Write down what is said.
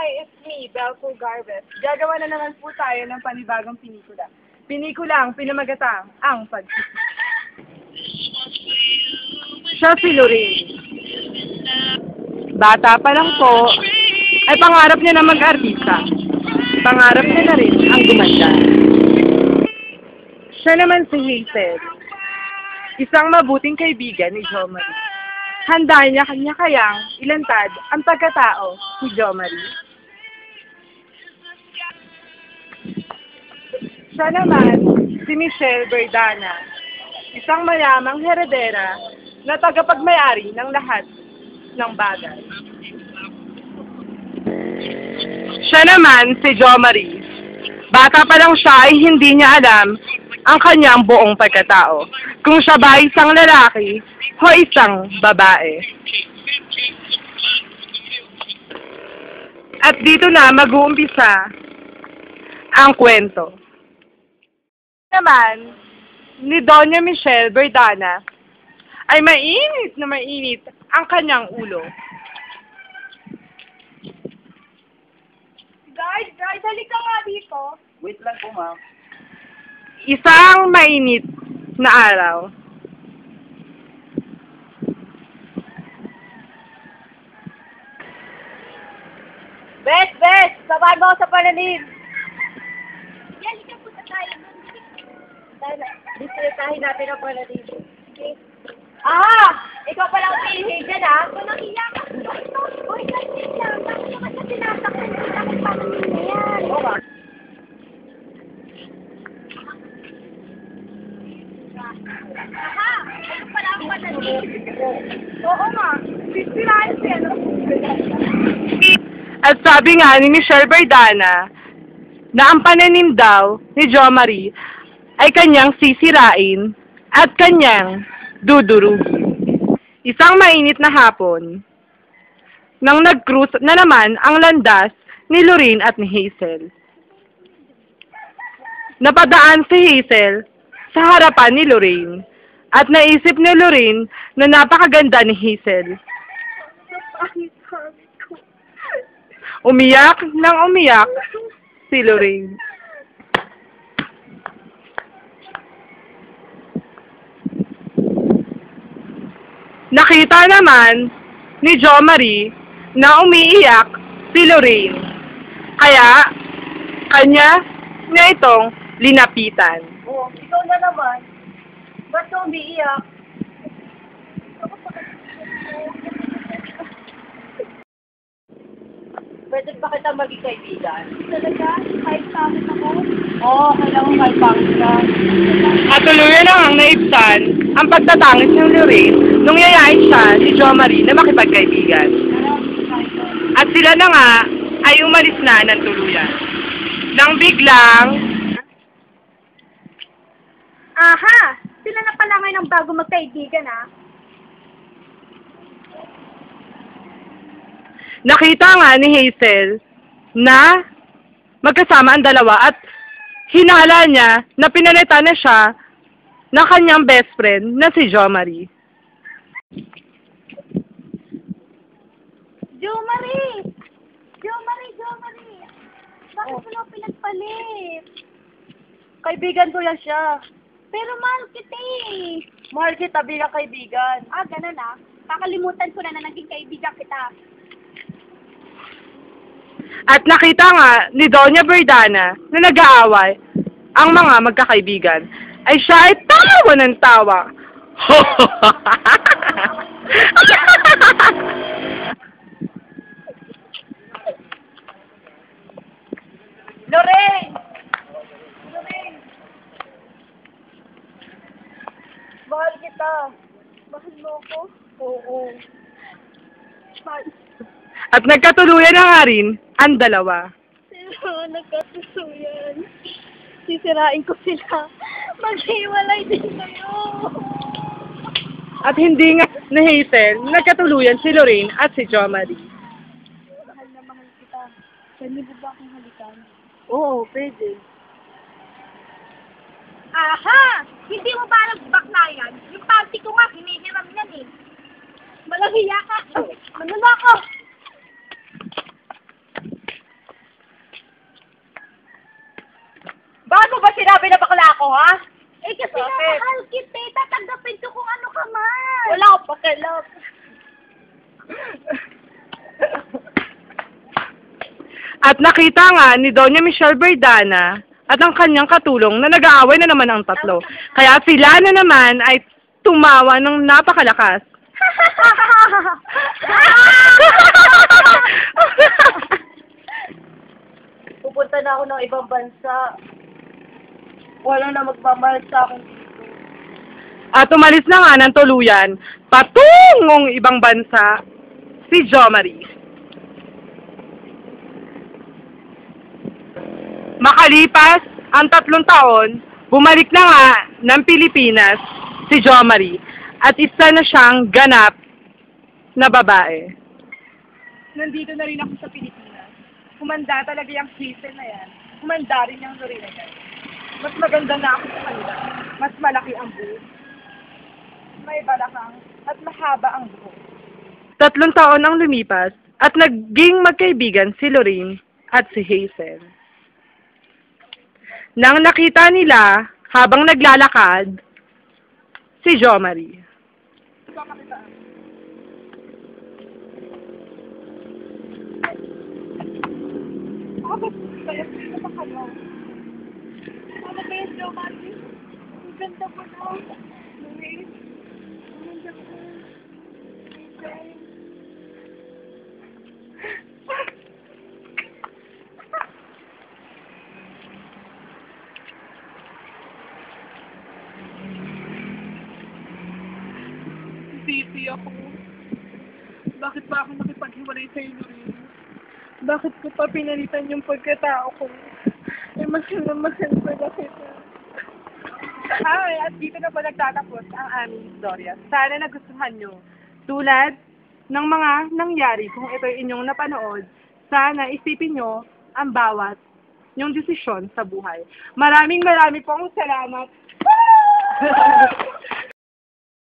Hi, it's me, Belful Garbes. Gagawa na naman po tayo ng panibagong pinikula. Pinikulang pinamagatang ang pag Siya si Lorraine. Bata pa lang po, ay pangarap niya na mag-artista. Pangarap niya na rin ang gumanda. Siya naman si Hazel, isang mabuting kaibigan ni Jo Marie. Handa niya kanya kayang ilantad ang pagkatao ni Jo Marie. Siya naman, si Michelle Verdana, isang mayamang heredera na tagapagmayari ng lahat ng bagay. Siya naman, si Jo Marie. Bata pa lang siya ay hindi niya alam ang kanyang buong pagkatao. Kung siya ba isang lalaki o isang babae. At dito na mag-uumpisa ang kwento. Naman, ni Doña Michelle Verdana ay mainit na mainit ang kanyang ulo. Guys, guys, halika nga dito. Wait lang po, ma'am. Isang mainit na araw. Bes, Bes, samahan mo ako sa pananim. Yan, halika punta tayo doon. Dahil, bisitahin natin ang pananim. Okay. Ah! Ikaw pala ang pilihin dyan, ha? Kung nakiya ka, Uy, kasi lang. Bakit naman sa kung pananim na yan? Oo nga. Aha! Ito pala ang pananim. Oo nga. Siya, no? At sabi nga ni Michelle Verdana na ang pananim daw ni Jo Marie ay kanyang sisirain at kanyang dudurugin. Isang mainit na hapon nang nag-cruise na naman ang landas ni Lorraine at ni Hazel. Napadaan si Hazel sa harapan ni Lorraine at naisip ni Lorraine na napakaganda ni Hazel. Umiyak nang umiyak si Lorraine. Nakita naman ni Jo Marie na umiiyak si Lorraine. Kaya, kanya niya itong linapitan. Oo, ikaw na naman. Ba't ka umiiyak? Pwede ba kita maging kaibigan? Talaga? Kahit sa akin ako? Oo, kailangan kahit pangit ka. At tuluyan na ang naibsan ang pagtatangis ni Lorraine nung yayain siya ni Jo Marie na makipagkaibigan. At sila na nga ay umalis na ng tuluyan. Nang biglang, Aha! Sila na pala ngayon ang bago magkaibigan, ah. nakita nga ni Hazel na magkasama ang dalawa at hinala niya na pinalitan na siya ng kanyang best friend na si Jo Marie. Jo Marie! Jo Marie, Jo Marie! Bakit mo lang pinagpalit? Kaibigan ko lang siya. Pero mahal kita eh. Mahal kita bilang kaibigan. Ah, ganun ah. Kakalimutan ko na na naging kaibigan kita. At nakita nga ni Doña Verdana na nag-aaway ang mga magkakaibigan ay siya ay tawa ng tawa. Lorraine! Lorraine! Mahal kita. Mahal mo ako? Oo. Mahal. At nagkatuluyan na nga rin ang dalawa. Sila, nagkatusuyan. Sisirain ko sila. Maghiwalay din kayo. At hindi nga na Hazel, nagkatuluyan si Lorraine at si Jo Marie. Mahal na mahal kita. Mo ba akong? Oo, pwede. Aha! Hindi mo ba nagbaknayan? Yung panty ko nga, hinihiram yan eh. Malahiya ka. Ano na ako? Bago ba sinabi na bakla ako, ha? Eh, kasi Bakit? namahal kita eh. Tatanggapin ko kung ano ka man. Wala akong pakialam. At nakita nga ni Doña Michelle Verdana at ang kanyang katulong na nag-aaway na naman ang tatlo. Kaya sila na naman ay tumawa ng napakalakas. Pupunta na ako ng ibang bansa. Wala na magmamahal sa akin dito. At umalis na nga ng tuluyan patungong ibang bansa si Jo Marie. Makalipas ang tatlong taon, bumalik na nga ng Pilipinas si Jo Marie at isa na siyang ganap na babae. Nandito na rin ako sa Pilipinas. Kumanda talaga yung season na yan. Kumanda rin yung Lorena yan. Mas maganda na ako sa kanila. Mas malaki ang buhok. May balakang at mahaba ang buhok. Tatlong taon ang lumipas at naging magkaibigan si Lorraine at si Hazel. Nang nakita nila habang naglalakad, si Jo Marie. Ano ba yung joke, Mami? Ang ganda mo na. Luis. Ang ganda mo. Sisi ako. Bakit ba ako nakipaghiwalay sa iyo, Lorraine? Bakit ko pa pinalitan yung pagkatao ko? Eh, mahal na mahal pala kita. Hi, at dito na po nagtatapos ang aming istorya. Sana nagustuhan nyo. Tulad ng mga nangyari kung ito ay inyong napanood, sana isipin nyo ang bawat yung desisyon sa buhay. Maraming maraming pong salamat.